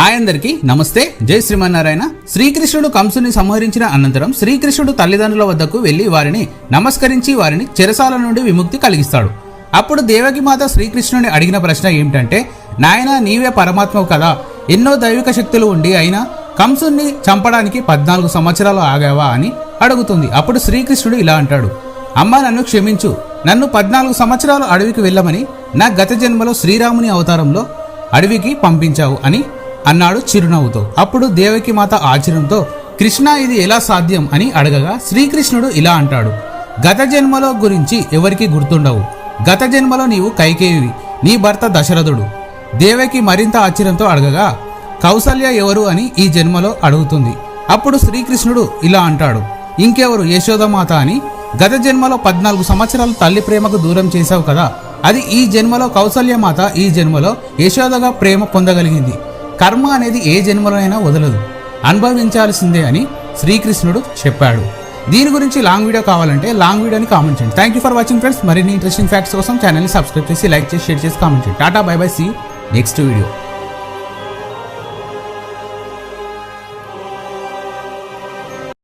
Hi అందరికీ నమస్తే. జై శ్రీమన్నారాయణ. శ్రీకృష్ణుడు కంసుని సంహరించిన అనంతరం శ్రీకృష్ణుడు తల్లిదండ్రుల వద్దకు వెళ్ళి వారిని నమస్కరించి వారిని చెరసాల నుండి విముక్తి కలిగిస్తాడు. అప్పుడు దేవకిమాత శ్రీకృష్ణుని అడిగిన ప్రశ్న ఏమిటంటే నాయన నీవే పరమాత్మవు కదా. ఎన్నో దైవిక శక్తులు ఉండి అయినా కంసుని చంపడానికి పద్నాలుగు సంవత్సరాలు ఆగావా? అని అడుగుతుంది. అప్పుడు శ్రీకృష్ణుడు ఇలా అంటాడు అమ్మ నన్ను క్షమించు. నన్ను పద్నాలుగు సంవత్సరాలు అడవికి వెళ్ళమని నా గత జన్మలో శ్రీరాముని అవతారంలో అడవికి పంపించావు అని అన్నాడు చిరునవ్వుతో. అప్పుడు దేవకి మాత ఆశ్చర్యంతో కృష్ణ ఇది ఎలా సాధ్యం? అని అడగగా శ్రీకృష్ణుడు ఇలా అంటాడు గత జన్మలో గురించి ఎవరికి గుర్తుండవు. గత జన్మలో నీవు కైకేయివి నీ భర్త దశరథుడు. దేవకి మరింత ఆశ్చర్యంతో అడగగా కౌసల్య ఎవరు అని ఈ జన్మలో అడుగుతుంది. అప్పుడు శ్రీకృష్ణుడు ఇలా అంటాడు ఇంకెవరు యశోదమాత అని? గత జన్మలో పద్నాలుగు సంవత్సరాలు తల్లి ప్రేమకు దూరం చేశావు కదా అది ఈ జన్మలో కౌసల్యమాత ఈ జన్మలో యశోదగా ప్రేమ పొందగలిగింది. కర్మ అనేది ఏ జన్మలోనైనా వదలదు. అనుభవించాల్సిందే అని శ్రీకృష్ణుడు చెప్పాడు. దీని గురించి లాంగ్ వీడియో కావాలంటే లాంగ్ వీడియోని కామెంట్ చేయండి. Thank you for watching friends మరిన్ని ఇంట్రెస్టింగ్ ఫ్యాక్ట్స్ కోసం ఛానల్ని సబ్స్క్రైబ్ చేసి లైక్ చేసి షేర్ చేసి కామెంట్ చేయండి. Tata bye bye see next video